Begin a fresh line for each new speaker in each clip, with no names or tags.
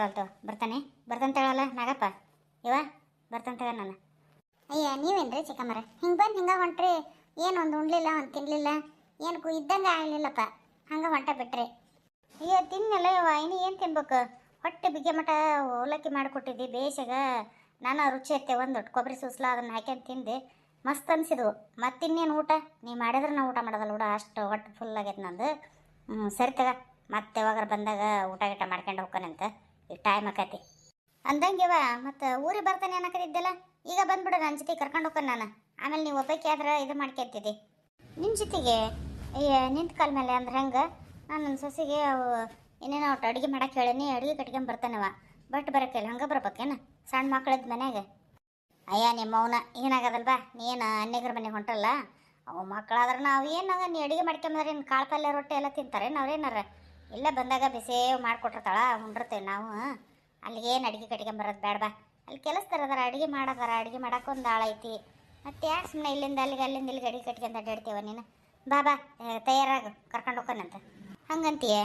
ಹೇಳಲ್ತು ಬರ್ತಾನೆ? ಹೇಳಲ್ಲ ನಾಗಪ್ಪ? ಇವ ಬರ್ತಾನೆ ತಗ ನಾನು
ಅಯ್ಯ, ನೀವೇನ್ರಿ ಚಿಕ್ಕಮ್ಮರ? ಹಿಂಗೆ ಬಂದು ಹಿಂಗೆ ಹೊಂಟ್ರಿ? ಏನು ಒಂದು ಉಣ್ಲಿಲ್ಲ, ಒಂದು ತಿನ್ಲಿಲ್ಲ? ಏನು ಕು ಇದ್ದಂಗೆ ಆಗಲಿಲ್ಲಪ್ಪ. ಹಂಗೆ ಹೊಂಟ ಬಿಟ್ರಿ.
ಅಯ್ಯೋ, ತಿನ್ನಲ್ಲ ಇವ ಇನ್ನು ಏನು ತಿನ್ಬೇಕು? ಹೊಟ್ಟೆ ಬಿಗ್ಗೆ ಮಠ ಅವಲಕ್ಕಿ ಮಾಡಿಕೊಟ್ಟಿದ್ದಿ ಬೇಸಾಗ. ನಾನು ರುಚಿ ಐತೆ ಒಂದು ಕೊಬ್ಬರಿ ಸೂಸ್ಲ ಅದನ್ನು ಹಾಕ್ಯಂಡು ತಿಂದೆ. ಮಸ್ತ್ ಅನ್ಸಿದ್ವು. ಮತ್ತಿನ್ನೇನು ಊಟ? ನೀ ಮಾಡಿದ್ರೆ ನಾ ಊಟ ಮಾಡೋದಲ್ಲ ಊಟ ಅಷ್ಟು ಹೊಟ್ಟೆ ಫುಲ್ ಆಗೈತೆ ನಂದು. ಹ್ಞೂ ಸರಿ ತಗ. ಮತ್ತೆ ಯಾವಾಗ ಬಂದಾಗ ಊಟ ಗೀಟ ಮಾಡ್ಕೊಂಡು ಹೋಗ್ಕನಂತ. ಟೈಮ್ ಆಕತಿ. ಅಂದಂಗೆವ ಮತ್ತು ಊರಿಗೆ ಬರ್ತಾನೆ ಅನ್ನಕತ್ತಿದ್ದಲ್ಲ ಈಗ ಬಂದ್ಬಿಡು ನನ್ನ ಜೊತೆ ಕರ್ಕೊಂಡು ಹೋಗ್ತಾನೆ ನಾನು. ಆಮೇಲೆ ನೀವು ಒಬ್ಬಕ್ಕೆ ಆದ್ರೆ ಇದು ಮಾಡ್ಕೊತಿದ್ದಿ. ನಿಮ್ಮ ಜೊತೆಗೆ ಅಯ್ಯ ನಿಂತ ಕಾಲ ಮೇಲೆ ಅಂದ್ರೆ ಹೆಂಗೆ? ನಾನು ನನ್ನ ಸೊಸೆಗೆ ಅವು ಏನೇನೋ ಒಟ್ಟು ಅಡುಗೆ ಮಾಡಕ್ಕೆ ಹೇಳೀನಿ, ಅಡುಗೆ ಕಟ್ಕೊಂಡು ಬರ್ತಾನವ ಬಟ್ ಬರೋಕ್ಕಿಲ್ಲ ಹಂಗೆ ಬರ್ಬೇಕೇನು? ಸಣ್ಣ ಮಕ್ಕಳದ ಮನ್ಯಾಗ. ಅಯ್ಯ ನಿಮ್ಮ ಅವನ ಏನಾಗದಲ್ವಾ ನೀನು ಅನ್ಯಗ್ರ ಮನೆಗೆ ಹೊಂಟಲ್ಲ? ಅವು ಮಕ್ಕಳಾದ್ರೆ ನಾವು ಏನಾಗ ನೀ ಅಡುಗೆ ಮಾಡ್ಕೊಂಬಂದ್ರೆ ಏನು ಕಾಳು ಪಲ್ಯ, ರೊಟ್ಟಿ ಎಲ್ಲ ತಿಂತಾರೆ ಅವ್ರೇನಾರ? ಇಲ್ಲ ಬಂದಾಗ ಬಿಸೇವ್ ಮಾಡಿಕೊಟ್ಟಿರ್ತಾಳ, ಉಂಡಿರ್ತೇವೆ ನಾವು. ಅಲ್ಲಿಗೇನು ಅಡುಗೆ ಕಟ್ಕೊಂಬರೋದು ಬೇಡ ಬಾ. ಅಲ್ಲಿ ಕೆಲಸದಾರ ಅದಾರ, ಅಡುಗೆ ಮಾಡೋದಾರ, ಅಡುಗೆ ಮಾಡೋಕ್ಕೊಂದು ಆಳ ಐತಿ. ಮತ್ತೆ ಯಾಕೆ ಸುಮ್ಮನೆ ಇಲ್ಲಿಂದ ಅಲ್ಲಿಗೆ ಅಲ್ಲಿಂದ ಇಲ್ಲಿಗೆ ಅಡುಗೆ ಕಟ್ಕೊಂಡು ಅಡ್ಡಾಡ್ತೀವ ನೀನು? ಬಾ ಬಾ ತಯಾರಾಗು ಕರ್ಕೊಂಡು ಹೋಗೋಣಂತ ಹಂಗಂತೀಯ?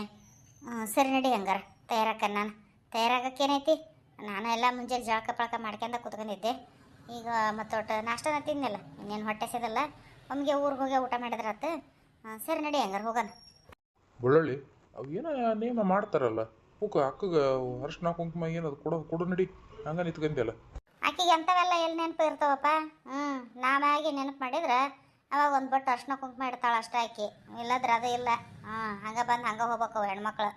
ಸರಿ ನಡಿ ಹಂಗಾರ ತಯಾರಾಕ ನಾನು. ತಯಾರಾಗಕ್ಕೆ ಏನೈತಿ? ನಾನು ಎಲ್ಲ ಮುಂಜಾನೆ ಜಳಕ ಪಳಕ ಮಾಡ್ಕೊಂಡ ಕೂತ್ಕೊಂಡಿದ್ದೆ. ಈಗ ಮತ್ತೊಟ್ಟು ನಾಷ್ಟನ ತಿನ್ನಲ್ಲ ಇನ್ನೇನು ಹೊಟ್ಟೆ ಸಿದಲ್ಲ ಒಮ್ಗೆ ಊರಿಗೆ ಹೋಗಿ ಊಟ ಮಾಡಿದ್ರಾತು ಸರಿ ನಡಿ ಹಂಗಾರ, ಹೋಗೋಣ.
ಬೆಳ್ಳುಳ್ಳಿ ಅವು ಏನೋ ನೇಮ ಮಾಡ್ತಾರಲ್ಲ. ಪೂಕ, ಅಕ್ಕಗ ಅರಶಿನ ಕುಂಕುಮ ಏನದು ಕೊಡೋ ಕೊಡು ನಡಿ. ಹಂಗ ನಿಂತ್ಕೊಂಡ್ಯಲ್ಲ
ಆಕಿಗೆ ಅಂಥವೆಲ್ಲ ಎಲ್ಲಿ ನೆನಪು ಇರ್ತಾವಪ್ಪ? ಹ್ಞೂ ನಾವಾಗಿ ನೆನಪು ಮಾಡಿದ್ರೆ ಅವಾಗ ಒಂದು ಬಟ್ಟು ಅರ್ಶನ ಕುಂಕುಮ ಇಡ್ತಾಳೆ ಅಷ್ಟೇ ಆಕಿ ಇಲ್ಲದ್ರೆ ಅದೇ ಇಲ್ಲ. ಹಾಂ ಹಂಗೆ ಬಂದು ಹಂಗೆ ಹೋಗ್ಬೇಕು ಹೆಣ್ಮಕ್ಳು.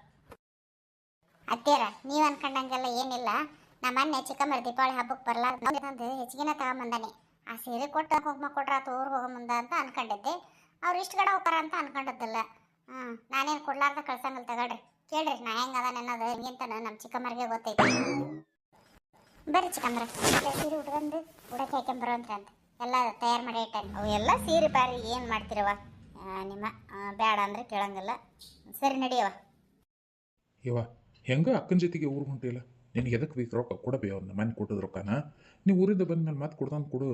ಅತ್ತೇರ ನೀವು ಅನ್ಕೊಂಡಂಗೆಲ್ಲ ಏನಿಲ್ಲ. ನಮ್ಮ ಮೊನ್ನೆ ಚಿಕ್ಕಮ್ಮರ ದೀಪಾವಳಿ ಹಬ್ಬಕ್ಕೆ ಬರ್ಲಾರ್ದು ಹೆಚ್ಚಿಗೆನ ತಗೊಂಬಂದಾನೆ. ಆ ಸೀರೆ ಕೊಟ್ಟು ಕುಂಕುಮ ಕೊಟ್ರ ತೋರ್ ಹೋಗೋ ಮುಂದೆ ಅಂತ ಅನ್ಕೊಂಡಿದ್ದೆ. ಅವ್ರು ಇಷ್ಟು ಕಡೆ ಹೋಗ್ತಾರ ಅಂತ ಅನ್ಕೊಂಡಿದ್ದಿಲ್ಲ. ಹ್ಞೂ ನಾನೇನು ಕೊಡ್ಲಾರ್ದ ಕಳ್ಸಂಗಲ್ ತಗೊಳ್ರಿ. ಕೇಳ್ರಿ, ನಾ ಹೆಂಗೆ ಅದಾನ ಅನ್ನೋದು ಹೆಂಗಿಂತ ನಮ್ಮ ಚಿಕ್ಕಮ್ಮರಿಗೆ ಗೊತ್ತೈತಿ. ಬರ್ರಿ ಚಿಕ್ಕಮ್ಮರ ಸೀರೆ ಉಟ್ಕೊಂಡು ಉಡಕ್ಕೆ ಹಾಕ್ಕೊಂಬರೋ ಅಂತ ಎಲ್ಲ ತಯಾರು ಮಾಡಿ ಇಟ್ಟಾನೆ.
ಅವು ಎಲ್ಲ ಸೀರೆ ಬಾರಿ ಏನು ಮಾಡ್ತಿರವ ನಿಮ್ಮ ಬ್ಯಾಡ ಬೇಡ ಕೇಳಂಗಲ್ಲ. ಸರಿ ನಡಿಯವ
ಇವ, ಹೆಂಗ ಅಕ್ಕನ ಜೊತೆಗೆ ಊರು ಹೊಂಟಿಲ್ಲ? ನಿನಗೆ ಎದಕ್ಕೆ ಬೇಕು ರೊಕ್ಕ ಕೊಡಬೇ ಅವ್ನ, ಮನೆ ಕೊಟ್ಟದ ರೊಕ್ಕನ? ನೀವು ಊರಿಂದ ಬಂದ್ಮೇಲೆ ಮತ್ತೆ ಕೊಡ್ದಂಗೆ ಕೊಡು.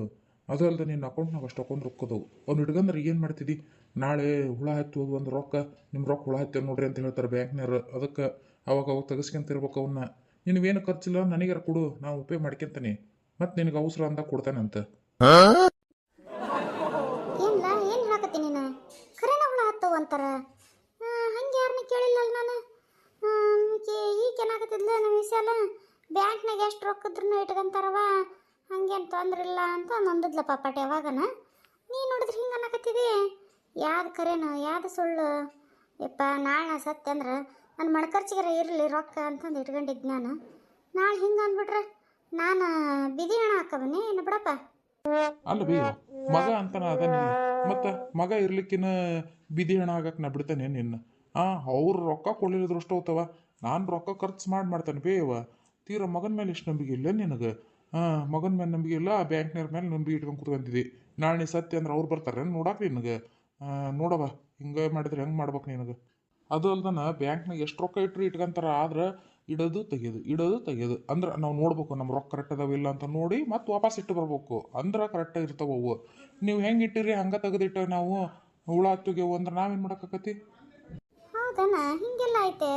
ಅದು ನಿನ್ನ ಅಕೌಂಟ್ನಾಗ ಅಷ್ಟು ಅಕೌಂಟ್ ರೊಕ್ಕದವು ಅವ್ನು ಹಿಡ್ಗಂದ್ರೆ ಏನು ಮಾಡ್ತಿದ್ದಿ ನಾಳೆ ಹುಳ ಹತ್ತಿ ಹೋದ್ ಒಂದು ರೊಕ್ಕ ನಿಮ್ಮ ರೊಕ್ಕ ಹುಳ ಹತ್ತೇವೆ ನೋಡ್ರಿ ಅಂತ ಹೇಳ್ತಾರೆ ಬ್ಯಾಂಕ್ನವ್ರು. ಅದಕ್ಕೆ ಅವಾಗ ಅವಾಗ ತೆಗೆಸ್ಕೊಂತಿರ್ಬೇಕು ಅವನ್ನ ನಿನಗೇನು ಖರ್ಚಿಲ್ಲ ನನಗಾರ ಕೊಡು, ನಾವು ಉಪಯೋಗ ಮಾಡ್ಕೊಂತಾನೆ. ಮತ್ತೆ ನಿನಗೆ ಅವಸರ ಅಂತ. ಕೊಡ್ತಾನಂತ
ಇಲ್ಲ ಏನು ಹೇಳಕತ್ತಿ ನೀನು? ಖರೇನ ಹುಳ ಅಂತಾರ. ಹಂಗೆ ಕೇಳಿಲ್ಲ ನಾನು? ಈಗ ಏನಾಗತ್ತಿದ್ಲ ನಮ್ಮ ವಿಷಯ ಬ್ಯಾಂಕ್ನಾಗ ಎಷ್ಟು ರೊಕ್ಕದ್ರೂ ಇಟ್ಕೊಂತಾರವ ಹಂಗೇನು ತೊಂದ್ರಿಲ್ಲ ಅಂತ ನಂದಿದ್ಲ ಪಾಪಾಟಿ ಯಾವಾಗನ? ನೀ ನೋಡಿದ್ರೆ ಹಿಂಗೆ ಅನ್ನಕತ್ತಿದಿ? ಯಾವ್ದು ಕರೆನೋ? ಯಾವ್ದು ಸುಳ್ಳು? ಯಪ್ಪ, ನಾಳೆ ಸತ್ಯ ಅಂದ್ರೆ ನನ್ನ ಮಣ್ಕರ್ಚಿಗಾರ ಇರಲಿ ರೊಕ್ಕ ಅಂತಂದು ಇಟ್ಕೊಂಡಿದ್ದೆ ನಾನು. ನಾಳೆ ಹಿಂಗೆ ಅಂದ್ಬಿಟ್ರೆ ನಾನು ಬಿದಿ ಹಣ ಹಾಕಬನ್ನಿ ಏನು ಬಿಡಪ್ಪ.
ಅಲ್ಲ ಬೇ, ಮಗ ಅಂತಾನ ನೀ ಮತ್ತೆ ಮಗ ಇರ್ಲಿಕ್ಕಿನ ಬಿದಿ ಹಣ ಆಗಕ್ಕೆ ನಾ ಬಿಡ್ತಾನೆ ನಿನ್ನ. ಆ, ಅವ್ರು ರೊಕ್ಕ ಅಷ್ಟು ಹೋಗ್ತಾವ ನಾನು ರೊಕ್ಕ ಖರ್ಚು ಮಾಡಿ ಮಾಡ್ತಾನೆ ಬೇವ ತೀರ ಮಗನ ಮೇಲೆ ಇಷ್ಟು ನಂಬಿಕೆ ಇಲ್ಲ ನಿನಗೆ? ಹಾಂ ಮಗನ ಮೇಲೆ ನಂಬಿಕೆ ಇಲ್ಲ, ಬ್ಯಾಂಕ್ನವ್ರ ಮೇಲೆ ನಂಬಿಕೆ ಇಟ್ಕೊಂಡು ಕೂತ್ಕೊಂತಿದ್ದಿ. ನಾಳೆ ಸತ್ಯ ಅಂದ್ರೆ ಅವ್ರು ಬರ್ತಾರೆ ನೋಡಾಕ ನಿನಗೆ? ನೋಡವ ಹಿಂಗೆ ಮಾಡಿದ್ರೆ ಹೆಂಗೆ ಮಾಡ್ಬೇಕು ನಿನಗೆ? ಅದು ಅಲ್ದನ ಬ್ಯಾಂಕ್ನಾಗ ಎಷ್ಟು ರೊಕ್ಕ ಇಟ್ಟರು ಇಟ್ಕೊಂತಾರ, ಆದ್ರೆ ಇಡೋದು ತೆಗೆಯೋದು ಇಡೋದು ತೆಗೆಯೋದು ಅಂದ್ರೆ ನಾವು ನೋಡ್ಬೇಕು ನಮ್ಮ ರೊಕ್ಕ ಕರೆಕ್ಟ್ ಅದಾವ ಇಲ್ಲ ಅಂತ ನೋಡಿ ಮತ್ತೆ ವಾಪಸ್ ಇಟ್ಟು ಬರ್ಬೇಕು. ಅಂದ್ರೆ ಕರೆಕ್ಟಾಗಿ ಇರ್ತಾವ ಅವು ನೀವು ಹೆಂಗೆ ಇಟ್ಟಿರಿ, ಹಂಗೆ ತೆಗೆದಿಟ್ಟು ನಾವು ಹುಳ ಹತ್ತುಗೆವು ಅಂದ್ರೆ ನಾವೇನು ಮಾಡೋಕ್ಕಾಕತಿ
ಹೌದಣ್ಣ, ಹಿಂಗೆಲ್ಲ ಐತೆ.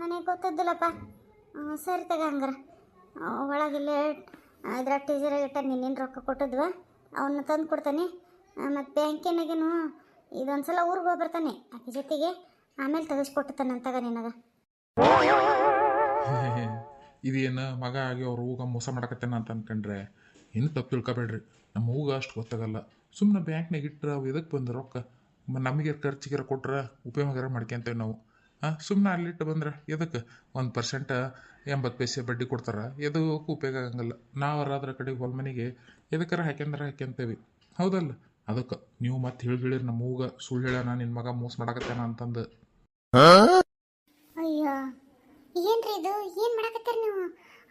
ನನಗೆ ಗೊತ್ತಿದ್ದಿಲ್ಲಪ್ಪ. ಸರಿ ತಗ ಹಂಗಾರ. ಒಳಗಿಲ್ಲ ಇದ್ರ ಇಟ್ಟ ನಿನ್ನೇನು ರೊಕ್ಕ ಕೊಟ್ಟಿದ್ವ? ಅವನ್ನ ತಂದು ಕೊಡ್ತಾನೆ ಮತ್ತು ಬ್ಯಾಂಕಿನಾಗೇನು ಇದೊಂದು ಸಲ ಊರಿಗೆ ಹೋಗ್ಬರ್ತಾನೆ ಆಕೆ ಜೊತೆಗೆ ಆಮೇಲೆ ತೆಗೆಸ್ಕೊಟ್ಟಿರ್ತಾನೆ ನಿನಗ.
ಇದೇನು ಮಗ ಆಗಿ ಅವ್ರ ಹೂಗ ಮೋಸ ಮಾಡಕತ್ತೇನ ಅಂತ ಅನ್ಕೊಂಡ್ರೆ ಇನ್ನು ತಪ್ಪು ತಿಳ್ಕೊಬೇಡ್ರಿ. ನಮ್ಮ ಹೂಗ ಅಷ್ಟು ಗೊತ್ತಾಗಲ್ಲ. ಸುಮ್ಮನೆ ಬ್ಯಾಂಕ್ನಾಗ ಇಟ್ಟರೆ ಅವು ಇದಕ್ಕೆ ಬಂದು ರೊಕ್ಕ? ನಮಗೆ ಖರ್ಚಿಗೆ ಕೊಟ್ರೆ ಉಪಯೋಗ ಮಾಡ್ಕೊಂತೇವೆ ನಾವು. ಹಾಂ ಸುಮ್ಮನೆ ಅಲ್ಲಿಟ್ಟು ಬಂದ್ರೆ ಎದಕ್ಕೆ ಒಂದು ಪರ್ಸೆಂಟ್ ಎಂಬತ್ತು ಪೈಸೆ ಬಡ್ಡಿ ಕೊಡ್ತಾರೆ. ಎದಕ್ಕೂ ಉಪಯೋಗ ಆಗಂಗಿಲ್ಲ. ನಾವರಾದ್ರ ಕಡೆ ಕಡೆಗೆ ಹೊಲ್ಮನೆಗೆ ಎದಕ್ಕಾರ ಹಾಕ್ಯಂದ್ರೆ ಹಾಕ್ಯಂತೇವೆ. ಹೌದಲ್ಲ? ಅದಕ್ಕೆ ನೀವು ಮತ್ತೆ ಹೇಳಿಳಿರಿ ನಮ್ಮ ಮೂಗ ಸುಳ್ಳು ಹೇಳೋಣ ಮಗ ಮೋಸ ಮಾಡಕತ್ತೇನ ಅಂತಂದು.
ಅಯ್ಯೋ, ಏನ್ರಿ ಇದು? ಏನು ಮಾಡಕತ್ತೀರಿ ನೀವು?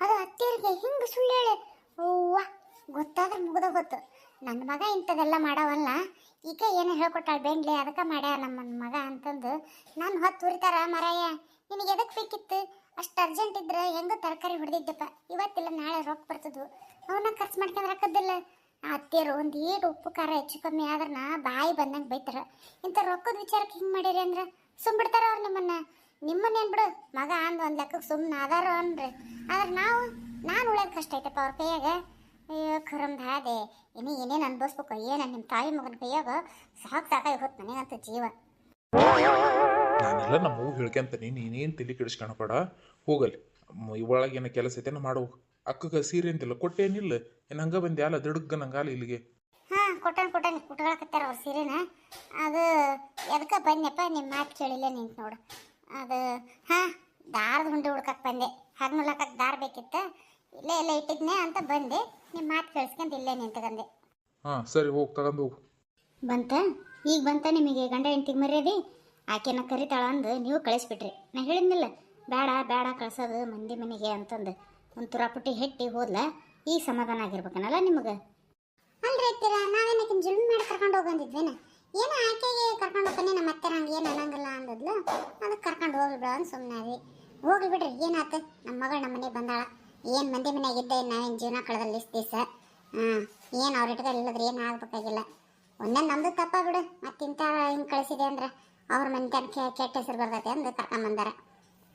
ಅದು ಅತ್ತೆಯರಿಗೆ ಹಿಂಗೆ ಸುಳ್ಳು ಹೇಳಿ? ಅವ್ವ, ಗೊತ್ತಾದ್ರೆ ಮುಗ್ದ ಗೊತ್ತು ನನ್ನ ಮಗ ಇಂಥದೆಲ್ಲ ಮಾಡವಲ್ಲ. ಈಗ ಏನು ಹೇಳ್ಕೊಟ್ಟಾಳ ಬೆಂಡ್ಲಿ ಅದಕ್ಕೆ ಮಾಡ್ಯಾರ ನಮ್ಮ ಮಗ ಅಂತಂದು. ನಾನು ಹೊತ್ತು ಉರಿತಾರ, ಮರಾಯ, ನಿನಗೆ ಎದಕ್ಕೆ ಬೇಕಿತ್ತು? ಅಷ್ಟು ಅರ್ಜೆಂಟ್ ಇದ್ರೆ ಹೆಂಗೋ ತರಕಾರಿ ಹೊಡೆದಿದ್ದಪ್ಪ. ಇವತ್ತಿಲ್ಲ, ನಾಳೆ ರೊಕ್ಕ ಬರ್ತದ್ವು ಅವನ್ನ ಖರ್ಚು ಮಾಡ್ಕೊಂಡು ಹಾಕದಿಲ್ಲ ಅತ್ತೆಯರು ಒಂದು ಏಟು ಉಪ್ಪು ಖಾರ ಹೆಚ್ಚು ಕಮ್ಮಿ ಆದ್ರೆ ನಾ ಬಾಯಿ ಬಂದಂಗೆ ಬೈತಾರೆ. ಇಂಥ ರೊಕ್ಕದ ವಿಚಾರಕ್ಕೆ ಹಿಂಗೆ ಮಾಡಿರಿ ಅಂದ್ರೆ ಸುಮ್ಬಿಡ್ತಾರ ಅವ್ರು ನಿಮ್ಮನ್ನ. ನಿಮ್ಮನ್ನೇನು ಬಿಡು, ಮಗ ಅಂದ್ ಒಂದು ಲೆಕ್ಕಕ್ಕೆ ಸುಮ್ಮನೆ ಅದಾರ. ಅನ್ರಿ ಆದ್ರೆ ನಾವು, ನಾನು ಉಳಿಯೋದು ಕಷ್ಟ ಐತಪ್ಪ ಅವ್ರ ಕೈಯಾಗ. ಅಯ್ಯೋ ಖರಮ್ದು ಹಾದೆ ಇನ್ನು ಏನೇನು ಅನ್ಭವಿಸ್ಬೇಕು, ಏನ ನಿಮ್ಮ ತಾಯಿ ಮಗನ ಕೈಯಾಗ ಸಾಕು ಸಾಕಾಗಿ ಹೋತ್ ನನಗಂತ ಜೀವ.
ನಾನೆಲ್ಲ ನಮ್ಮ ಹೇಳ್ಕೊಂತೀನಿ, ನೀನೇನು ತಲೆ ಕೆಡಿಸ್ಕೊಳಬೇಡ ಹೋಗಲಿ. ಒಳಗೇನ ಕೆಲಸ ಐತೆ ಮಾಡು. ಅಕ್ಕಗ ಸೀರೆ ಅಂತಿಲ್ಲ. ಕೊಟ್ಟೇನಿಲ್ಲ ಏನು ಹಂಗ ಬಂದೆ. ಅಲ್ಲ ದಿಡುಗ್ಗ ನಂಗಾಲ ಇಲ್ಲಿಗೆ.
ಹಾಂ ಕೊಟ್ಟನ್ ಕೊಟ್ಟನ್. ಕುಟ್ಕೊಳಕತ್ತಾರ ಅವ್ರ ಸೀರೆನ. ಅದು ಎದಕ್ಕೆ ಬಂದೆಪ್ಪ ನಿಮ್ಮ ಮಾತು ಕೇಳಿಲ್ಲ ನಿಂತು ನೋಡು. ಅದು ಹಾಂ ದಾರದ ಹುಂಡಿ ಹುಡ್ಕಕ್ಕೆ ಬಂದೆ. ಹಗ್ನುಲಕಕ್ಕೆ ದಾರ ಬೇಕಿತ್ತು? ಇಲ್ಲೇ ಎಲ್ಲ ಇಟ್ಟಿದ್ನೆ ಅಂತ ಬಂದೆ. ನಿಮ್ಮ ಮಾತು ಕೇಳಿಸ್ಕೊಂಡು ಇಲ್ಲೇ ನಿಂತ್ಕೊಂಡೆ
ಹಾಂ ಸರಿ ಹೋಗಿ ತಗೊಂಡು ಹೋಗು.
ಬಂತ? ಈಗ ಬಂತ ನಿಮಗೆ ಗಂಡ ಹೆಂಡತಿಗೆ ಮರ್ಯಾದೆ? ಆಕೆನ ಕರಿತಾಳ ಅಂದು ನೀವು ಕಳಿಸ್ಬಿಟ್ರಿ. ನಾ ಹೇಳಿದ್ನಿಲ್ಲ ಬೇಡ ಬೇಡ ಕಳ್ಸೋದು ಮಂದಿ ಮನೆಗೆ ಅಂತಂದು. ಒಂದು ತುರಾಪುಟ್ಟಿ ಹೆಟ್ಟಿ ಹೋದ್ಲ, ಈ ಸಮಾಧಾನ ಆಗಿರ್ಬೇಕನಲ್ಲ ನಿಮಗೆ?
ಅಲ್ರಿ ಅತ್ತೀರ ನಾವೇನಕ್ಕೆ ಜುಲ್ಮ್ ಮಾಡಿ ಕರ್ಕೊಂಡು ಹೋಗಂದಿದ್ವೇನ? ಏನೋ ಆಕೆಗೆ ಕರ್ಕೊಂಡು ಹೋಗ್ತಾನೆ, ನಮ್ಮ ಅತ್ತೆ ಹಂಗೆ ಏನು ಅನ್ನಂಗಿಲ್ಲ ಅಂದದ್ಲು. ಅದಕ್ಕೆ ಕರ್ಕೊಂಡು ಹೋಗ್ಲಿ ಬಿಡ ಅಂತ ಸುಮ್ಮನೆ ಆದ್ವಿ ಹೋಗ್ಲಿ ಬಿಡ್ರಿ, ಏನಾತ? ನಮ್ಮ ಮಗಳು ನಮ್ಮ ಮನೆಗೆ ಬಂದಾಳ. ಏನು ಮಂದಿ ಮನೆಯಾಗ ಇದ್ದೆ ನಾವೇನು ಜೀವನ ಕಳೆದಲ್ಲಿ ಇಷ್ಟು ದಿವಸ? ಹಾಂ, ಏನು ಅವ್ರ ಇಟ್ಕೊಂಡು ಇಲ್ಲದ್ರೆ ಏನು ಆಗ್ಬೇಕಾಗಿಲ್ಲ. ಒಂದೇ ನಮ್ದು ತಪ್ಪ ಬಿಡು, ಮತ್ತೆ ಇಂಥ ಹಿಂಗೆ ಕಳಿಸಿದೆ ಅಂದ್ರೆ ಅವ್ರ ಮನೆ ಕೆಟ್ಟ ಹೆಸರು ಬರ್ತೈತೆ ಅಂದು ಕರ್ಕೊಂಬಂದಾರ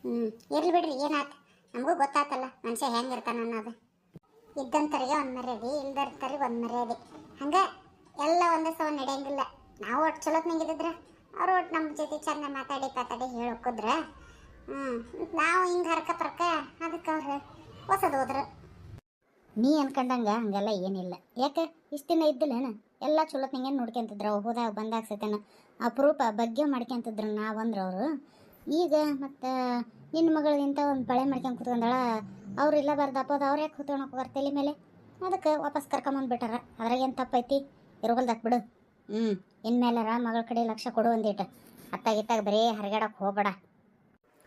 ಹ್ಞೂ ಇರ್ಲಿ ಬಿಡ್ರಿ, ಏನಾತು? ನಮಗೂ ಗೊತ್ತಾತಲ್ಲ ಮನುಷ್ಯ ಹೆಂಗಿರ್ತಾನ ಅನ್ನೋದು. ಇದ್ದಂತರಿಗೆ ಒಂದು ಮರ್ಯಾದೆ ಇಲ್ದರ್ತರಿಗೆ ಒಂದು ಮರ್ಯಾದೆ. ಹಂಗೆ ಎಲ್ಲ ಒಂದೇ ಸವ ನಡೆಯಂಗಿಲ್ಲ. ನಾವು ಒಟ್ಟು ಚಲೋತ್ನಾಗ ಇದ್ದಿದ್ರೆ ಅವ್ರು ಒಟ್ಟು ನಮ್ಮ ಜೊತೆ ಚಂದ ಮಾತಾಡಿ ಪಾತಾಡಿ ಹೇಳೋಕಿದ್ರೆ ಹ್ಞೂ ನಾವು ಹಿಂಗೆ ಹರ್ಕ ಪರ್ಕ ಅದಕ್ಕೆ ಅವ್ರು ಹೊಸದು ಹೋದ್ರೆ.
ನೀ ಅನ್ಕೊಂಡಂಗೆ ಹಂಗೆಲ್ಲ ಏನಿಲ್ಲ. ಯಾಕೆ? ಇಷ್ಟು ದಿನ ಇದ್ದಿಲ್ಲೇನ? ಎಲ್ಲ ಚಲೋತ್ನಂಗೆ ನೋಡ್ಕೊಂತಿದ್ರು ಹೋದಾಗ ಬಂದಾಗ ಸತೇನ ಅಪರೂಪ ಬಗ್ಗೆ ಮಾಡ್ಕೊಂತಿದ್ರು ನಾವಂದ್ರೆ ಅವರು. ಈಗ ಮತ್ತು ನಿನ್ನ ಮಗಳು ಇಂಥ ಒಂದು ಬಳೆ ಮಾಡ್ಕೊಂಡು ಕುತ್ಕೊಂಡಾಳ, ಅವ್ರು ಇಲ್ಲ ಬರ್ದಪ್ಪದ ಅವ್ರು ಯಾಕೆ ಕೂತ್ಕೊಳಕ್ಕೆ ಹೋಗಾರ ತಲೆ ಮೇಲೆ? ಅದಕ್ಕೆ ವಾಪಸ್ ಕರ್ಕೊಂಬಂದ್ಬಿಟ್ಟಾರ ಅದ್ರಾಗ ಏನು ತಪ್ಪೈತಿ? ಇರುಗಲ್ದಾಕ್ ಬಿಡು. ಹ್ಞೂ ಇನ್ಮೇಲಾರ ಮಗಳ ಕಡೆ ಲಕ್ಷ ಕೊಡು ಒಂದಿಟ್ಟು ಅತ್ತಾಗಿತ್ತಾಗ ಬರೀ ಹರಿಗಾಡಕ್ಕೆ ಹೋಗ್ಬೇಡ.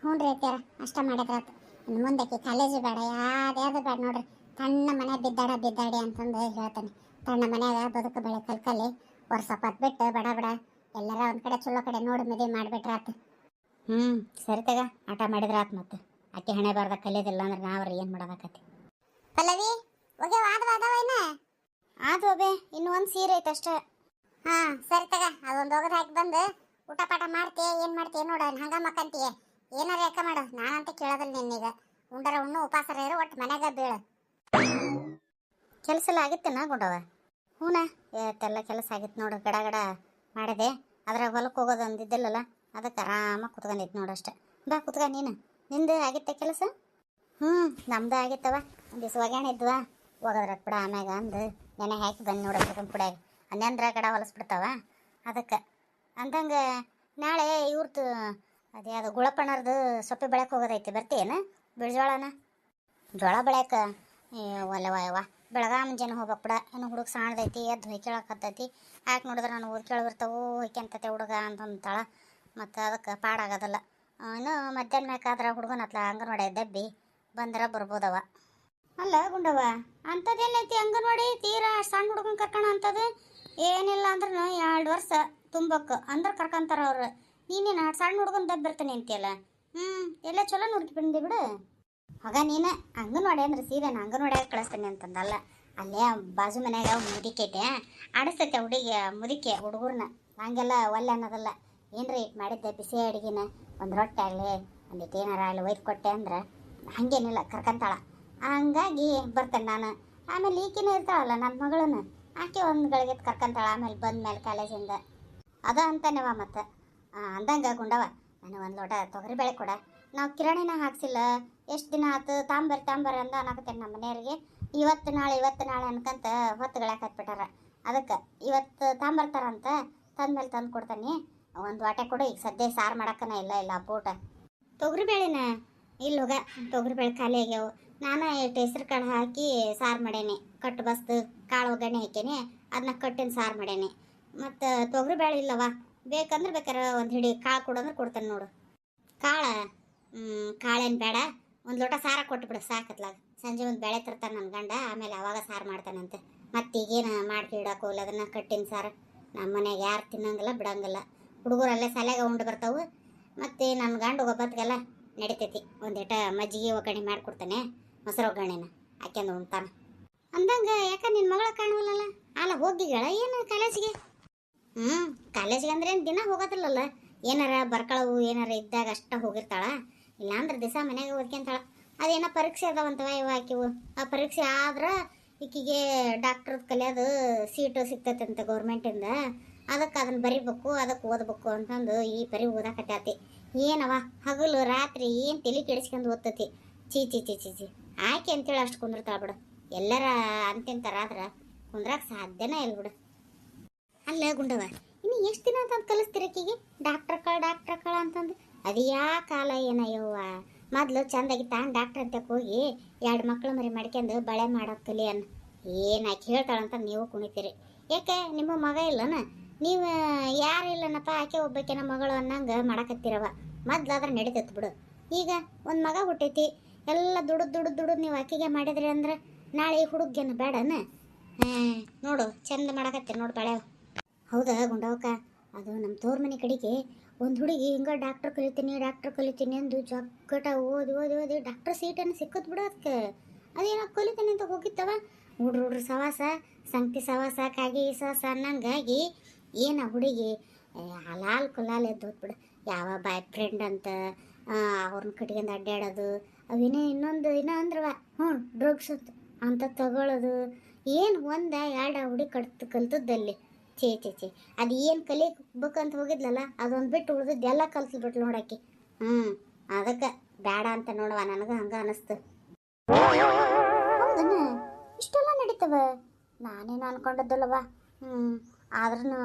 ಹ್ಞೂ ರೀ ಅತ್ಯಾರ ಅಷ್ಟ ಮಾಡಿದ್ರಾತು. ಇನ್ನು ಮುಂದಕ್ಕೆ ಕಾಲೇಜು ಬೇಡ, ಯಾವ್ದು ಬೇಡ ನೋಡ್ರಿ. ತಣ್ಣ ಮನೆ ಬಿದ್ದಾಡ ಬಿದ್ದಾಡಿ ಅಂತಂದು ಹೇಳ್ತಾನೆ. ತಣ್ಣ ಮನ್ಯಾಗ ಬದುಕು ಬೆಳೆ ಕಲ್ಕಲ್ಲಿ, ವರ್ಷ ಪತ್ ಬಿಟ್ಟು ಬಡ ಬಡ. ಎಲ್ಲರ ಒಂದು ಕಡೆ ಚಲೋ ಕಡೆ ನೋಡಿ ಮದುವೆ ಮಾಡಿಬಿಟ್ರಾತು.
ಹ್ಞೂ ಸರಿ ತಗ. ಆಟ ಮಾಡಿದ್ರೆ ಆತ್ ಮತ್ತೆ. ಅಕ್ಕಿ ಹಣೆ ಬಾರ್ದ ಕಲಿಯೋದಿಲ್ಲ ಅಂದ್ರೆ ನಾವ್ರ ಏನು ಮಾಡೋದಾಕತಿ?
ಪಲ್ಲವಿ ಹೋಗಿ ವಾದ ಏನ
ಆದು ಅಬೇ ಇನ್ನು ಒಂದು ಸೀರೆ ಐತೆ ಅಷ್ಟೇ.
ಹಾ, ಸರಿ ತಗ. ಅದೊಂದು ಹೋಗದ ಹಾಕಿ ಬಂದು ಊಟ ಪಾಠ ಮಾಡ್ತೀಯ, ಏನ್ ಮಾಡ್ತೀಯ ನೋಡು ಹಂಗ ಮಕ್ಕಂತೀಯ ಏನಾರ ಯಾಕ ಮಾಡು. ನಾನಂತ ಕೇಳೋದಿಲ್ಲ ನಿನ್ನೀಗ. ಉಂಡರ ಉಣ್ಣು ಉಪಾಸರ ಇರು ಒಟ್ಟು ಮನ್ಯಾಗ ಬೀಳು.
ಕೆಲಸ ಎಲ್ಲ ಆಗಿತ್ತೇನ ಗುಂಡವ ಹೂನ? ಎಲ್ಲ ಕೆಲಸ ಆಗಿತ್ತು ನೋಡು, ಗಡ ಗಡ ಮಾಡಿದೆ. ಅದ್ರಾಗ ಹೊಲಕ್ಕೆ ಹೋಗೋದು ಅಂದಿದ್ದಿಲ್ಲಲ್ಲ? ಅದಕ್ಕೆ ಆರಾಮಾಗಿ ನೋಡು ಅಷ್ಟೆ. ಬಾ ಕುತ್ಕ ನೀನು. ನಿಂದು ಆಗಿತ್ತ ಕೆಲಸ? ಹ್ಞೂ ನಮ್ದು ಆಗಿತ್ತವ ದಿವ್ಸ ಒಗ್ಯಾಣ ಇದ್ವಾ ಹೋಗೋದ್ರಾಗ ಬಿಡ ಆಮ್ಯಾಗ ಅಂದು. ನೆನೆ ಹಾಕಿ ಬಂದು ನೋಡೋದು ಕುಡಿಯಾಗ. ಹನ್ನೊಂದರ ಕಡೆ ಹೊಲಸ್ಬಿಡ್ತಾವ ಅದಕ್ಕೆ. ಅಂದಂಗೆ ನಾಳೆ ಇವ್ರದ್ದು ಅದು ಗುಳಪ್ಪಣ್ಣರ್ದು ಸೊಪ್ಪೆ ಬೆಳಕ್ಕೆ ಹೋಗೋದೈತಿ. ಬರ್ತೀಯೇನು? ಬಿಳ್ಜೋಳನ ಜೋಳ ಬೆಳ್ಯಾಕ? ಒಲೆ ವಾಯವ್ವ ಬೆಳಗ್ಗೆ ಮುಂಜಾನೆ ಹೋಗ್ಬೇಕು ಬಿಡ. ಏನು ಹುಡುಗ ಸಣ್ಣದೈತಿ ಎದ್ದು ಹತ್ತೈತಿ. ಯಾಕೆ ನೋಡಿದ್ರೆ ನಾನು ಓದ್ಕೇಳಿರ್ತಾವೋ ಹೊಯ್ಕೆ ಅಂತತೆ ಹುಡುಗ ಅಂತಂತಾಳ. ಮತ್ತು ಅದಕ್ಕೆ ಪಾಡಾಗೋದಲ್ಲ. ಇನ್ನು ಮಧ್ಯಾಹ್ನ ಮ್ಯಾಕಾದ್ರೆ ಹುಡುಗನ ಹತ್ಲ ಅಂಗನವಾಡಿ ದಬ್ಬಿ ಬಂದ್ರೆ ಬರ್ಬೋದವ. ಅಲ್ಲ ಗುಂಡವ ಅಂಥದ್ದೇನೈತಿ ಅಂಗನವಾಡಿ? ತೀರಾ ಸಣ್ಣ ಹುಡುಗನ ಕರ್ಕೊಂಡು ಅಂತದು? ಏನಿಲ್ಲ ಅಂದ್ರೂ ಎರಡು ವರ್ಷ ತುಂಬಕ್ಕೆ ಅಂದ್ರೆ ಕರ್ಕೊಂತಾರ ಅವ್ರು. ನೀನೇನು ಸಣ್ಣ ಹುಡುಗನ ದಬ್ಬಿರ್ತೀನಿ ಅಂತೀಯಲ್ಲ? ಹ್ಞೂ ಎಲ್ಲ ಚಲೋ ನೋಡ್ಕೊ ಬಂದಿ ಬಿಡು. ಆಗ ನೀನು ಅಂಗನವಾಡಿ ಅಂದ್ರೆ ಸೀದಾ ಅಂಗನವಾಡಿಯಾಗ ಕಳಿಸ್ತೀನಿ ಅಂತಂದಲ್ಲ. ಅಲ್ಲೇ ಬಾಜು ಮನ್ಯಾಗ ಐತೆ. ಆಡಿಸ್ತೈತೆ ಹುಡುಗಿ, ಮುದಿಕೆ ಹುಡುಗರನ್ನ ಹಂಗೆಲ್ಲ ಒಲ್ಲೆ ಅನ್ನೋದಲ್ಲ. ಏನ್ರಿ ಮಾಡಿದ್ದೆ ಬಿಸಿ ಅಡುಗೆನ? ಒಂದು ರೊಟ್ಟಿ ಆಗಲಿ ಒಂದಿಟ್ಟು ಏನಾರ ಆಗಲಿ ಒಯ್ದು ಕೊಟ್ಟೆ ಅಂದ್ರೆ ಹಾಗೇನಿಲ್ಲ, ಕರ್ಕಂತಾಳ. ಹಂಗಾಗಿ ಬರ್ತೇನೆ ನಾನು. ಆಮೇಲೆ ಈಕಿನೂ ಇರ್ತಾಳಲ್ಲ ನನ್ನ ಮಗಳನ್ನ. ಆಕೆ ಒಂದು ಗಳಿಗೆ ಕರ್ಕಂತಾಳ, ಆಮೇಲೆ ಬಂದ ಮೇಲೆ ಕಾಲೇಜಿಂದ. ಅದ ಅಂತಾನೆವ ಮತ್ತೆ. ಅಂದಂಗೆ ಗುಂಡವ. ನಾನು ಒಂದು ಲೋಟ ತೊಗರಿ ಬೇಳೆ ಕೊಡ. ನಾವು ಕಿರಾಣಿನ ಹಾಕ್ಸಿಲ್ಲ. ಎಷ್ಟು ದಿನ ಆತು? ತಾಂಬರ್ ತಾಂಬರ್ ಅಂದ ಅನ್ನಕತ್ತೇನೆ ನಮ್ಮ ಮನೆಯವ್ರಿಗೆ. ಇವತ್ತು ನಾಳೆ ಇವತ್ತು ನಾಳೆ ಅನ್ಕಂತ ಹೊತ್ತುಗಳಾಕ ಹತ್ಬಿಟ್ಟಾರ. ಅದಕ್ಕೆ, ಇವತ್ತು ತಾಂಬರ್ತಾರಂತ ತಂದ್ಮೇಲೆ ತಂದು ಕೊಡ್ತಾನೆ ಒಂದು ವಾಟೆ ಕೊಡು, ಈಗ ಸದ್ಯ ಸಾರು ಮಾಡಕ್ಕನ ಇಲ್ಲ ಇಲ್ಲ ಅಪ್ಪೂಟ ತೊಗರಿ ಬೇಳೆನ ಇಲ್ಲ ಹೋಗ ತೊಗರಿ ಬೇಳೆ ಖಾಲಿ ಆಗ್ಯಾವು. ನಾನು ಎಷ್ಟು ಹೆಸ್ರು ಕಾಳು ಹಾಕಿ ಸಾರು ಮಾಡೇನಿ. ಕಟ್ಟು ಬಸ್ದು ಕಾಳು ಒಗ್ಗರಣೆ ಹಾಕೇನಿ ಅದನ್ನ ಕಟ್ಟಿನ ಸಾರು ಮಾಡೇನಿ. ಮತ್ತು ತೊಗರಿ ಬೇಳೆ ಇಲ್ಲವ? ಬೇಕಂದ್ರೆ ಬೇಕಾರೆ ಒಂದು ಹಿಡಿ ಕಾಳು ಕೊಡಂದ್ರೆ ಕೊಡ್ತಾನೆ ನೋಡು. ಕಾಳು? ಕಾಳೇನು ಬೇಡ. ಒಂದು ಲೋಟ ಸಾರ ಕೊಟ್ಬಿಡು ಸಾಕತ್ಲಾಗ. ಸಂಜೆ ಒಂದು ಬೆಳೆ ತರ್ತಾನೆ ನನ್ನ ಗಂಡ, ಆಮೇಲೆ ಅವಾಗ ಸಾರು ಮಾಡ್ತಾನಂತೆ. ಮತ್ತೆ ಈಗೇನು ಮಾಡ್ಕಿ ಅದನ್ನು ಅದನ್ನ ಕಟ್ಟಿನ ಸಾರು. ನಮ್ಮ ಮನೆಗೆ ಯಾರು ತಿನ್ನಂಗಿಲ್ಲ, ಬಿಡಂಗಿಲ್ಲ. ಹುಡುಗರಲ್ಲೇ ಸಲ್ಯಾಗ ಉಂಡು ಬರ್ತಾವು. ಮತ್ತು ನನ್ನ ಗಂಡ ಒಬ್ಬತ್ತಿಗೆಲ್ಲ ನಡಿತೈತಿ. ಒಂದಿಟ ಮಜ್ಜಿಗೆ ಒಗ್ಗರಣೆ ಮಾಡಿಕೊಡ್ತಾನೆ. ಮೊಸರು ಒಗ್ಗರಣೆನ ಹಾಕ್ಯಂದು ಉಣ್ತಾನೆ. ಅಂದಂಗೆ ಯಾಕೆ ನಿನ್ನ ಮಗಳ ಕಾಣುವಲ್ಲ ಅಲ್ಲ ಹೋಗಿಗಳ ಏನು ಕಾಲೇಜಿಗೆ? ಹ್ಞೂ ಕಾಲೇಜಿಗೆ ಅಂದ್ರೆ ಏನು ದಿನ ಹೋಗೋದಿಲ್ಲಲ್ಲ ಏನಾರ ಬರ್ಕಳವು, ಏನಾರ ಇದ್ದಾಗ ಅಷ್ಟ ಹೋಗಿರ್ತಾಳ. ಇಲ್ಲಾಂದ್ರೆ ದಿವಸ ಮನೆಗೆ ಓದ್ಕೊಂತಾಳ ಅದೇನೋ ಪರೀಕ್ಷೆ ಅದಾವಂತವ ಇವ ಆಕಿವು. ಆ ಪರೀಕ್ಷೆ ಆದ್ರೆ ಈಕಿಗೆ ಡಾಕ್ಟ್ರದ ಕಲಿಯೋದು ಸೀಟು ಸಿಗ್ತೈತೆ ಅಂತ ಗೌರ್ಮೆಂಟಿಂದ. ಅದಕ್ಕೆ ಅದನ್ನ ಬರಿಬೇಕು, ಅದಕ್ಕೆ ಓದ್ಬೇಕು ಅಂತಂದು ಈ ಪರಿ ಓದಾಕತ್ಯಾತಿ ಏನವ ಹಗಲು, ರಾತ್ರಿ ಏನು ತಲೆ ಕೆಡಿಸ್ಕೊಂಡು ಓದ್ತತಿ? ಚೀ ಚಿ ಚಿ ಚಿ ಚಿ ಆಕೆ ಅಂತೇಳಿ ಅಷ್ಟು ಕುಂದಿರ್ತಾಳೆ ಬಿಡು. ಎಲ್ಲರ ಅಂತಿಂತಾರ ಆದ್ರೆ ಕುಂದ್ರಾಕ್ ಸಾಧ್ಯನೇ ಇಲ್ಲ ಬಿಡು. ಅಲ್ಲ ಗುಂಡವ ಇನ್ನು ಎಷ್ಟು ದಿನ ಅಂತಂದು ಕಲಿಸ್ತೀರ ಆಕಿಗೆ? ಡಾಕ್ಟ್ರ್ ಕಳ ಡಾಕ್ಟ್ರ್ ಕಳ ಅಂತಂದು? ಅದು ಯಾ ಕಾಲ ಏನಯ್ಯವ್ವ? ಮೊದಲು ಚಂದಾಗಿ ತಾನು ಡಾಕ್ಟ್ರ್ ಅಂತ ಹೋಗಿ ಎರಡು ಮಕ್ಕಳು ಮರಿ ಮಾಡ್ಕೊಂಡು ಬಳೆ ಮಾಡೋದು ಕಲಿಯನ್. ಏನು ಆಕೆ ಹೇಳ್ತಾಳಂತ ನೀವು ಕುಣಿತೀರಿ. ಯಾಕೆ ನಿಮ್ಮ ಮಗ ಇಲ್ಲನ? ನೀವು ಯಾರಿಲ್ಲನಪ್ಪ ಆಕೆ ಒಬ್ಬಾಕಿನ ಮಗಳು ಅನ್ನಂಗೆ ಮಾಡಕತ್ತೀರವ. ಮೊದ್ಲಾದ್ರೆ ನಡೀತೈತೆ ಬಿಡು. ಈಗ ಒಂದು ಮಗ ಹುಟ್ಟೈತಿ, ಎಲ್ಲ ದುಡ್ದು ದುಡ್ದು ದುಡ್ದು ನೀವು ಆಕೆಗೆ ಮಾಡಿದ್ರಿ ಅಂದ್ರೆ ನಾಳೆ ಈ ಹುಡುಗೇನು ಬೇಡನ? ನೋಡು, ಚಂದ ಮಾಡಕತ್ತೀರಿ ನೋಡು ಬಳೆ ಹೌದಾ ಗುಂಡವಕ್ಕ, ಅದು ನಮ್ಮ ತೋರ್ ಮನೆ ಕಡೆಗೆ ಒಂದು ಹುಡುಗಿ ಹಿಂಗೆ ಡಾಕ್ಟರ್ ಕಲಿತೀನಿ ಡಾಕ್ಟರ್ ಕಲಿತೀನಿ ಅಂದು ಜಗ್ಗಟ ಓದಿ ಓದಿ ಓದಿ ಡಾಕ್ಟರ್ ಸೀಟನ್ನು ಸಿಕ್ಕತ್ ಬಿಡು ಅದಕ್ಕೆ ಅದೇನೋ ಕಲಿತೀನಿ ಅಂತ ಹೋಗಿತ್ತವ? ಹುಡ್ರು ಹುಡ್ರು ಸವಾಸ, ಸಂಕ್ತಿ ಸವಾಸ, ಕಾಗಿ ಸವಾಸ ಅನ್ನಂಗಾಗಿ ಏನ ಹುಡುಗಿ? ಏ, ಹಲಾಲ್ ಕುಲಾಲ್ ಬಿಡು. ಯಾವ ಬಾಯ್ ಫ್ರೆಂಡ್ ಅಂತ ಅವ್ರನ್ನ ಕಟ್ಕೊಂಡು ಅಡ್ಡಾಡೋದು ಅವಿನೇ ಇನ್ನೊಂದು ಇನ್ನೂ ಅಂದ್ರವ ಹ್ಞೂ ಡ್ರಗ್ಸ್ ಅಂತ ಅಂತ ತಗೊಳ್ಳೋದು ಏನು ಒಂದ ಎರಡು ಹುಡುಗಿ ಕಟ್ ಕಲ್ತದ್ದಲ್ಲಿ. ಛೇ ಛೇ ಛೇ. ಅದು ಏನು ಕಲಿಬೇಕಂತ ಹೋಗಿದ್ಲಲ್ಲ ಅದೊಂದು ಬಿಟ್ಟು ಉಳ್ದಿದ್ದು ಎಲ್ಲ ಕಲ್ಸ್ಬಿಟ್ಲು ನೋಡಕ್ಕೆ. ಹ್ಞೂ ಅದಕ್ಕೆ ಬೇಡ ಅಂತ ನೋಡುವ ನನಗೆ ಹಂಗೆ ಅನ್ನಿಸ್ತು ಇಷ್ಟೆಲ್ಲ ನಡೀತವ? ನಾನೇನು ಅನ್ಕೊಂಡದ್ದಲ್ಲವ ಹ್ಞೂ. ಆದ್ರೂ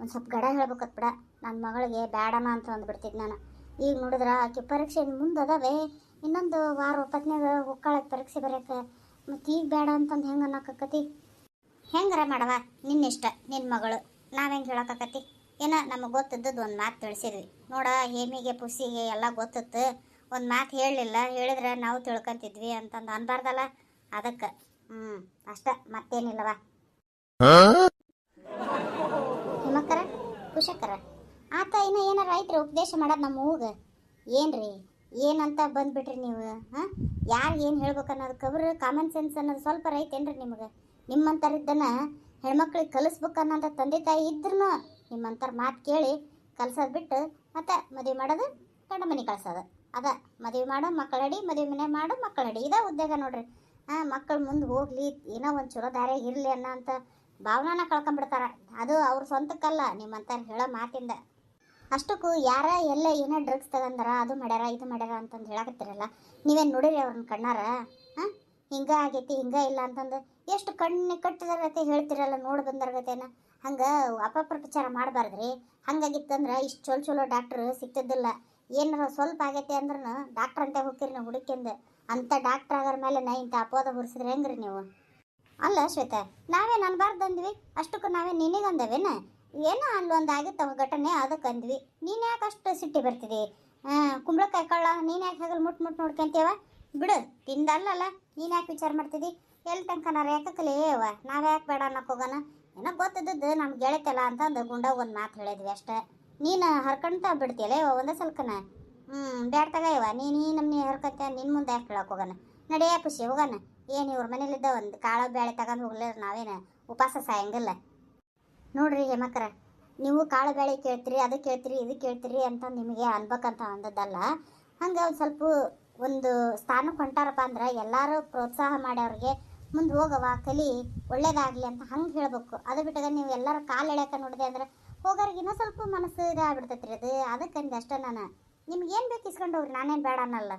ಒಂದು ಸ್ವಲ್ಪ ಗಡ ಹೇಳ್ಬೇಕತ್ ಬಿಡ. ನನ್ನ ಮಗಳಿಗೆ ಬೇಡಮ್ಮ ಅಂತ ಅಂದ್ಬಿಡ್ತಿದ್ದೆ ನಾನು. ಈಗ ನೋಡಿದ್ರೆ ಆಕೆ ಪರೀಕ್ಷೆ ಮುಂದೆ ಅದಾವೆ. ಇನ್ನೊಂದು ವಾರ ಒಪ್ಪತ್ನಾಗ ಹೊಕ್ಕಾಳಕ್ಕೆ ಪರೀಕ್ಷೆ ಬರೆಯಕ್ಕೆ. ಮತ್ತು ಈಗ ಬೇಡ ಅಂತಂದು ಹೆಂಗೆ ಅನ್ನೋಕಕ್ಕತಿ ಹೆಂಗಾರ ಮಾಡವ ನಿನ್ನಿಷ್ಟ ನಿನ್ನ ಮಗಳು? ನಾವೆಂಗೆ ಹೇಳೋಕತಿ ಏನ ನಮಗೆ ಗೊತ್ತಿದ್ದದ್ದು ಒಂದು ಮಾತು ತಿಳಿಸಿದ್ವಿ. ನೋಡ, ಹೇಮಿಗೆ ಪುಸಿಗೆ ಎಲ್ಲ ಗೊತ್ತಿತ್ತು ಒಂದು ಮಾತು ಹೇಳಲಿಲ್ಲ. ಹೇಳಿದ್ರೆ ನಾವು ತಿಳ್ಕೊಂತಿದ್ವಿ ಅಂತಂದು ಅನ್ಬಾರ್ದಲ್ಲ? ಅದಕ್ಕೆ. ಹ್ಞೂ ಅಷ್ಟ. ಮತ್ತೇನಿಲ್ಲವ ಕುಶಕ್ಕರ ಆತ ಇನ್ನು ಏನಾರ ಐತ್ರಿ ಉಪದೇಶ ಮಾಡೋದು ನಮ್ಮ ಊಗ? ಏನ್ರಿ? ಏನಂತ ಬಂದ್ಬಿಟ್ರಿ ನೀವು, ಹಾಂ? ಯಾರು ಏನು ಹೇಳ್ಬೇಕು ಅನ್ನೋದು ಕಬ್ರು ಕಾಮನ್ ಸೆನ್ಸ್ ಅನ್ನೋದು ಸ್ವಲ್ಪ ರೈತೇನ್ರಿ ನಿಮಗೆ. ನಿಮ್ಮಂಥರಿದ್ದನ್ನು ಹೆಣ್ಮಕ್ಳಿಗೆ ಕಲಿಸ್ಬೇಕು ಅನ್ನೋಂಥ ತಂದೆ ತಾಯಿ ಇದ್ರೂ ನಿಮ್ಮಂಥರ ಮಾತು ಕೇಳಿ ಕಲ್ಸೋದು ಬಿಟ್ಟು ಮತ್ತೆ ಮದುವೆ ಮಾಡೋದು, ಗಂಡ ಮನೆ ಕಳ್ಸೋದು. ಅದ, ಮದುವೆ ಮಾಡೋ ಮಕ್ಕಳಡಿ ಮದುವೆ ಮನೆ ಮಾಡೋ ಮಕ್ಕಳಡಿ ಇದೇ ಉದ್ಯೋಗ ನೋಡ್ರಿ. ಹಾಂ, ಮಕ್ಕಳು ಮುಂದೆ ಹೋಗ್ಲಿ, ಏನೋ ಒಂದು ಚಲೋ ದಾರಿಯಾಗಿ ಇರಲಿ ಅನ್ನೋ ಅಂಥ ಭಾವನಾನ ಕಳ್ಕೊಂಬಿಡ್ತಾರ ಅದು ಅವ್ರ ಸ್ವಂತಕ್ಕಲ್ಲ ನಿಮ್ಮಂತ ಹೇಳೋ ಮಾತಿಂದ. ಅಷ್ಟಕ್ಕೂ ಯಾರ ಎಲ್ಲ ಏನೋ ಡ್ರಗ್ಸ್ ತಗಂದಾರ ಅದು ಮಾಡ್ಯಾರ, ಇದು ಮಾಡ್ಯಾರ ಅಂತಂದು ಹೇಳಕತ್ತಿರಲ್ಲ. ನೀವೇನು ನೋಡಿರಿ ಅವ್ರನ್ನ ಕಣ್ಣಾರ? ಹಾಂ ಹಿಂಗ ಆಗೈತಿ, ಹಿಂಗ ಇಲ್ಲ ಅಂತಂದು ಎಷ್ಟು ಕಣ್ಣು ಕಟ್ಟಿದಾರತೆ ಹೇಳ್ತಿರಲ್ಲ, ನೋಡಿ ಬಂದಾರಗತೇನ. ಹಂಗೆ ಅಪಪ್ರಚಾರ ಮಾಡಬಾರ್ದ್ರಿ. ಹಂಗಾಗಿತ್ತಂದ್ರೆ ಇಷ್ಟು ಚಲೋ ಚಲೋ ಡಾಕ್ಟ್ರು ಸಿಗ್ತಿದ್ದಿಲ್ಲ. ಏನಾರ ಸ್ವಲ್ಪ ಆಗೈತೆ ಅಂದ್ರೂ ಡಾಕ್ಟ್ರ್ ಅಂತ ಹೋಗ್ತೀರಿ ನಾವು ಹುಡುಕಿಂದ ಅಂಥ ಡಾಕ್ಟ್ರ್ ಆಗೋರ ಮೇಲೆ ನಾ ಇಂಥ ಅಪೋದ ಹೊರಿಸಿದ್ರೆ ಹೆಂಗ್ರಿ ನೀವು? ಅಲ್ಲ ಶ್ವೇತಾ ನಾವೇನು ಅನ್ಬಾರ್ದು ಅಂದ್ವಿ ಅಷ್ಟಕ್ಕೂ ನಾವೇ ನಿನಗಂದವೇನ ಏನೋ ಅಲ್ಲೊಂದು ಆಗಿತ್ತವ ಘಟನೆ ಅದಕ್ಕೆ ಅಂದ್ವಿ. ನೀನು ಯಾಕೆ ಅಷ್ಟು ಸಿಟ್ಟಿ ಬರ್ತಿದಿ? ಕುಂಬಳಕಾಯಿ ಕಳ್ಳ ನೀನು ಯಾಕೆ ಹಗಲು ಮುಟ್ ಮುಟ್ ನೋಡ್ಕೊಂತೀವ ಬಿಡು, ತಿಂದಲ್ಲಲ್ಲ, ನೀನು ಯಾಕೆ ವಿಚಾರ ಮಾಡ್ತಿದ್ದಿ ಎಲ್ಲಿ ತನಕ ನಾರು ಯಾಕೆ ಕಲಿಯವ ನಾವು ಯಾಕೆ ಬೇಡ ಅನ್ನಕ್ಕೆ ಹೋಗೋಣ? ಏನೋ ಗೊತ್ತಿದ್ದದ್ದು ನಮ್ಗೆ ಗೆಳತಲ್ಲ ಅಂತಂದು ಗುಂಡಾಗ ಒಂದು ಮಾತು ಹೇಳಿದ್ವಿ ಅಷ್ಟೇ. ನೀನು ಹರ್ಕೊಂತ ಬಿಡ್ತೀಯಲ್ಲ ಇವ ಒಂದೇ ಸಲ್ಕನ? ಹ್ಞೂ ಬ್ಯಾಡ್ತಾಗ ಇವ ನೀನು ಈ ನಮ್ನಿ ಹರ್ಕಂತ ನಿನ್ನ ಮುಂದೆ ಯಾಕೆ ಹೇಳಕ್ಕೆ ಹೋಗೋಣ? ನಡೆಯ ಖುಷಿ, ಹೋಗೋಣ. ಏನು ಇವ್ರ ಮನೇಲಿದ್ದ ಒಂದು ಕಾಳು ಬೇಳೆ ತಗೊಂಡು ಹೋಗ್ಲಿಲ್ಲ ನಾವೇನು ಉಪವಾಸ ಸಾಯಂಗಿಲ್ಲ. ನೋಡ್ರಿ ಹೆಮಕ್ರ, ನೀವು ಕಾಳು ಬೇಳೆ ಕೇಳ್ತೀರಿ, ಅದು ಕೇಳ್ತೀರಿ, ಇದು ಕೇಳ್ತೀರಿ ಅಂತ ನಿಮಗೆ ಅನ್ಬೇಕಂತ ಅಂದದ್ದಲ್ಲ. ಹಂಗೆ ಒಂದು ಸ್ವಲ್ಪ ಒಂದು ಸ್ಥಾನಕ್ಕೆ ಹೊಂಟಾರಪ್ಪ ಅಂದ್ರೆ ಎಲ್ಲರೂ ಪ್ರೋತ್ಸಾಹ ಮಾಡಿ ಅವ್ರಿಗೆ ಮುಂದೆ ಹೋಗವ ಕಲಿ ಒಳ್ಳೇದಾಗಲಿ ಅಂತ ಹಂಗೆ ಹೇಳ್ಬೇಕು. ಅದು ಬಿಟ್ಟಾಗ ನೀವು ಎಲ್ಲರ ಕಾಲು ಎಳ್ಯಾಕ ನೋಡಿದೆ ಅಂದ್ರೆ ಹೋಗೋರಿಗೆ ಇನ್ನೂ ಸ್ವಲ್ಪ ಮನಸ್ಸು ಇದಾಗ್ಬಿಡ್ತೈತೆ ರೀ ಅದು ಅದಕ್ಕಂದು ಅಷ್ಟೇ ನಾನು. ನಿಮ್ಗೆ ಏನು ಬೇಕು ಇಸ್ಕೊಂಡು ಹೋಗ್ರಿ, ನಾನೇನು ಬೇಡ ಅನ್ನಲ್ಲ.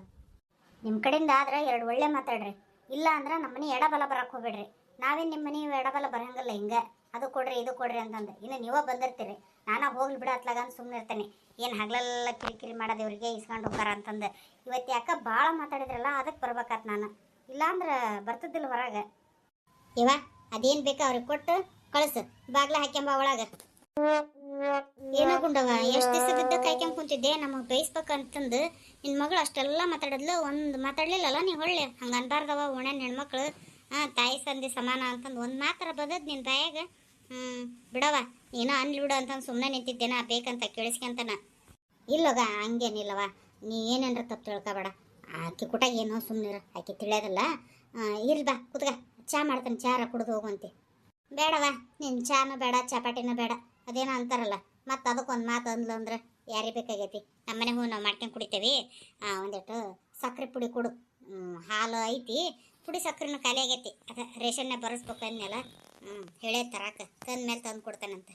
ನಿಮ್ಮ ಕಡೆಯಿಂದ ಆದ್ರೆ ಎರಡು ಒಳ್ಳೆ ಮಾತಾಡ್ರಿ. ಇಲ್ಲ ಅಂದ್ರೆ ನಮ್ಮನೆ ಎಡಬಲ ಬರಕ್ಕೆ ಹೋಗ್ಬೇಡ್ರಿ. ನಾವೇನು ನಿಮ್ಮ ಮನೆ ಎಡಬಲ ಬರಂಗಿಲ್ಲ ಹಿಂಗೆ. ಅದು ಕೊಡ್ರಿ, ಇದು ಕೊಡ್ರಿ ಅಂತಂದು. ಇನ್ನು ನೀವೇ ಬಂದಿರ್ತೀರಿ. ನಾನು ಹೋಗ್ಲಿ ಬಿಡ ಅತ್ಲಾಗ ಅಂತ ಸುಮ್ಮನೆ ಇರ್ತೇನೆ. ಏನು ಹಗಲೆಲ್ಲ ಕಿರಿಕಿರಿ ಮಾಡೋದು ಇವ್ರಿಗೆ ಇಸ್ಕೊಂಡು ಹೋಗಾರ ಅಂತಂದು. ಇವತ್ತು ಯಾಕೆ ಭಾಳ ಮಾತಾಡಿದ್ರಲ್ಲ ಅದಕ್ಕೆ ಬರ್ಬೇಕಾತ್ ನಾನು. ಇಲ್ಲಾಂದ್ರೆ ಬರ್ತದಿಲ್ಲ ಹೊರಗೆ. ಇವ, ಅದೇನು ಬೇಕ ಅವ್ರಿಗೆ ಕೊಟ್ಟು ಕಳಿಸು. ಬಾಗ್ಲ ಹಾಕ್ಯಂಬ ಒಳಗೆ ಏನೋ ಗುಂಡವ ಎಷ್ಟು ದಿವಸದಿಂದ ಕಾಯ್ಕೊಂಡ್ ಕುಂತಿದ್ದೆ ನಮಗ್ ಬೇಯಿಸ್ಬೇಕಂತಂದು ನಿನ್ನ ಮಗಳು ಅಷ್ಟೆಲ್ಲ ಮಾತಾಡಿದ್ಲು, ಒಂದ್ ಮಾತಾಡ್ಲಿಲ್ಲಲ್ಲ ನೀ ಹೊಳ್ಳೆ? ಹಂಗ ಅನ್ಬಾರ್ದವ ಒಣೆ ಹೆಣ್ಮಕ್ಳು. ಹಾ ತಾಯಿ ಸಂಧಿ ಸಮಾನ ಅಂತಂದು ಒಂದ್ ಮಾತ್ರ ಬದದ್ ನಿನ್ನ ಬಾಯಾಗ. ಹ್ಮ್ ಬಿಡವ ಏನೋ ಅನ್ಲಿ ಬಿಡು ಅಂತಂದು ಸುಮ್ಮನೆ ನಿಂತಿದ್ದೇನ, ಬೇಕಂತ ಕೇಳಿಸ್ಕೊಂತನ. ಇಲ್ಲಗ ಹಂಗೇನಿಲ್ಲವ ನೀ ಏನೇನ್ರ ತಪ್ಪು ತಿಳ್ಕೊಬೇಡ. ಆಕಿ ಕುಟಾಗ ಏನೋ ಸುಮ್ಮನಿರ ಆಕಿ ತಿಳಿಯೋದಲ್ಲ. ಇರ್ಲಿ ಬಾ, ಕುತ್ಗ, ಚಾ ಮಾಡ್ತಾನೆ, ಚಾರ ಕುಡ್ದು ಹೋಗುವಂತೆ ಬೇಡವಾ ನಿನ್ ಚಾನು ಬೇಡ ಚಪಾಟಿನೂ ಬೇಡ. ಅದೇನೋ ಅಂತಾರಲ್ಲ, ಮತ್ತು ಅದಕ್ಕೊಂದು ಮಾತು ಅಂದ್ಲು ಅಂದ್ರೆ ಯಾರಿಗೆ ಬೇಕಾಗೈತಿ? ನಮ್ಮನೆ ಹೂ ನಾವು ಮಾಡ್ಕೊಂಡು ಕುಡಿತೇವಿ. ಒಂದಿಟ್ಟು ಸಕ್ಕರೆ ಪುಡಿ ಕೊಡು. ಹಾಲು ಐತಿ. ಪುಡಿ ಸಕ್ಕರೆನ ಖಾಲಿ ಆಗೈತಿ. ಅದ ರೇಷನ್ನ ಬರೆಸ್ಬೇಕು ಹ್ಞೂ ಹೇಳೇ ತರಾಕ. ತಂದ ಮೇಲೆ ತಂದು ಕೊಡ್ತಾನಂತೆ